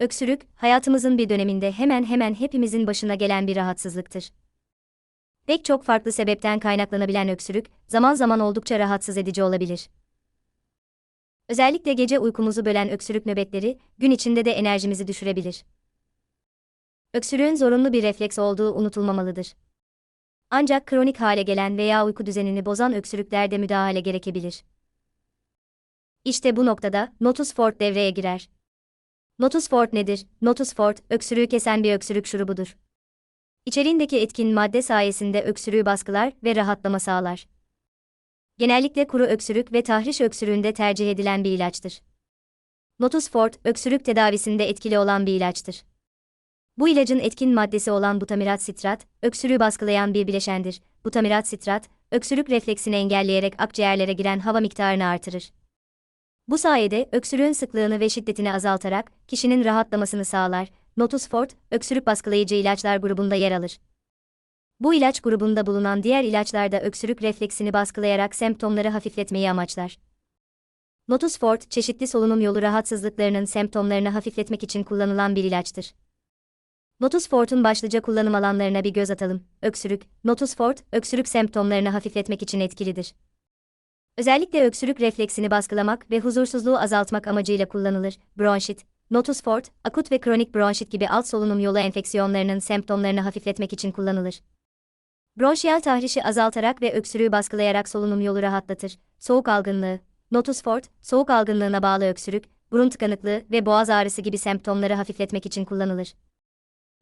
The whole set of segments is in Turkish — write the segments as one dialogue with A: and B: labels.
A: Öksürük, hayatımızın bir döneminde hemen hemen hepimizin başına gelen bir rahatsızlıktır. Pek çok farklı sebepten kaynaklanabilen öksürük, zaman zaman oldukça rahatsız edici olabilir. Özellikle gece uykumuzu bölen öksürük nöbetleri, gün içinde de enerjimizi düşürebilir. Öksürüğün zorunlu bir refleks olduğu unutulmamalıdır. Ancak kronik hale gelen veya uyku düzenini bozan öksürüklerde müdahale gerekebilir. İşte bu noktada Notus Fort devreye girer. Notus Fort nedir? Notus Fort, öksürüğü kesen bir öksürük şurubudur. İçeriğindeki etkin madde sayesinde öksürüğü baskılar ve rahatlama sağlar. Genellikle kuru öksürük ve tahriş öksürüğünde tercih edilen bir ilaçtır. Notus Fort, öksürük tedavisinde etkili olan bir ilaçtır. Bu ilacın etkin maddesi olan butamirat sitrat, öksürüğü baskılayan bir bileşendir. Butamirat sitrat, öksürük refleksini engelleyerek akciğerlere giren hava miktarını artırır. Bu sayede öksürüğün sıklığını ve şiddetini azaltarak kişinin rahatlamasını sağlar. Notus Fort, öksürük baskılayıcı ilaçlar grubunda yer alır. Bu ilaç grubunda bulunan diğer ilaçlar da öksürük refleksini baskılayarak semptomları hafifletmeyi amaçlar. Notus Fort, çeşitli solunum yolu rahatsızlıklarının semptomlarını hafifletmek için kullanılan bir ilaçtır. Notus Fort'un başlıca kullanım alanlarına bir göz atalım. Öksürük, Notus Fort, öksürük semptomlarını hafifletmek için etkilidir. Özellikle öksürük refleksini baskılamak ve huzursuzluğu azaltmak amacıyla kullanılır. Bronşit, Notus Fort, akut ve kronik bronşit gibi alt solunum yolu enfeksiyonlarının semptomlarını hafifletmek için kullanılır. Bronşiyal tahrişi azaltarak ve öksürüğü baskılayarak solunum yolu rahatlatır. Soğuk algınlığı, Notus Fort, soğuk algınlığına bağlı öksürük, burun tıkanıklığı ve boğaz ağrısı gibi semptomları hafifletmek için kullanılır.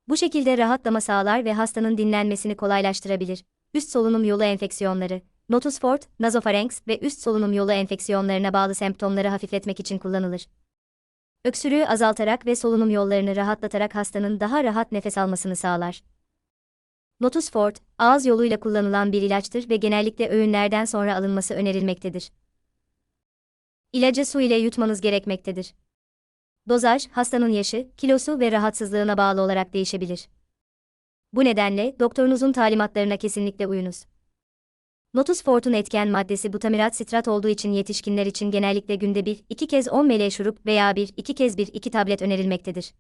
A: Bu şekilde rahatlama sağlar ve hastanın dinlenmesini kolaylaştırabilir. Üst solunum yolu enfeksiyonları, Notus Fort, nazofarenks ve üst solunum yolu enfeksiyonlarına bağlı semptomları hafifletmek için kullanılır. Öksürüğü azaltarak ve solunum yollarını rahatlatarak hastanın daha rahat nefes almasını sağlar. Notus Fort, ağız yoluyla kullanılan bir ilaçtır ve genellikle öğünlerden sonra alınması önerilmektedir. İlacı su ile yutmanız gerekmektedir. Dozaj, hastanın yaşı, kilosu ve rahatsızlığına bağlı olarak değişebilir. Bu nedenle doktorunuzun talimatlarına kesinlikle uyunuz. Notus Fort'un etken maddesi butamirat sitrat olduğu için yetişkinler için genellikle günde 1-2 kez 10 ml şurup veya 1-2 kez 1-2 tablet önerilmektedir.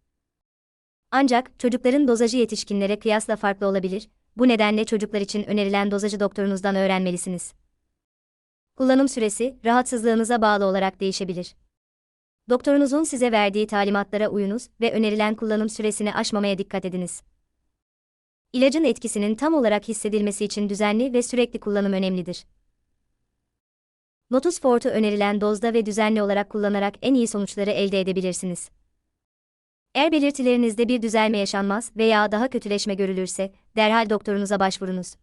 A: Ancak çocukların dozajı yetişkinlere kıyasla farklı olabilir, bu nedenle çocuklar için önerilen dozajı doktorunuzdan öğrenmelisiniz. Kullanım süresi, rahatsızlığınıza bağlı olarak değişebilir. Doktorunuzun size verdiği talimatlara uyunuz ve önerilen kullanım süresini aşmamaya dikkat ediniz. İlacın etkisinin tam olarak hissedilmesi için düzenli ve sürekli kullanım önemlidir. Notus Fort'u önerilen dozda ve düzenli olarak kullanarak en iyi sonuçları elde edebilirsiniz. Eğer belirtilerinizde bir düzelme yaşanmaz veya daha kötüleşme görülürse, derhal doktorunuza başvurunuz.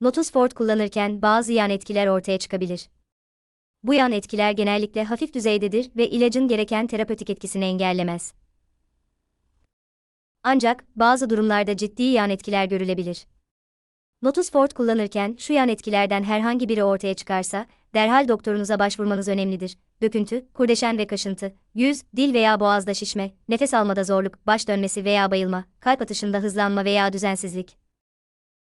A: Notus Fort kullanırken bazı yan etkiler ortaya çıkabilir. Bu yan etkiler genellikle hafif düzeydedir ve ilacın gereken terapötik etkisini engellemez. Ancak bazı durumlarda ciddi yan etkiler görülebilir. Notus Fort kullanırken şu yan etkilerden herhangi biri ortaya çıkarsa, derhal doktorunuza başvurmanız önemlidir. Döküntü, kurdeşen ve kaşıntı, yüz, dil veya boğazda şişme, nefes almada zorluk, baş dönmesi veya bayılma, kalp atışında hızlanma veya düzensizlik.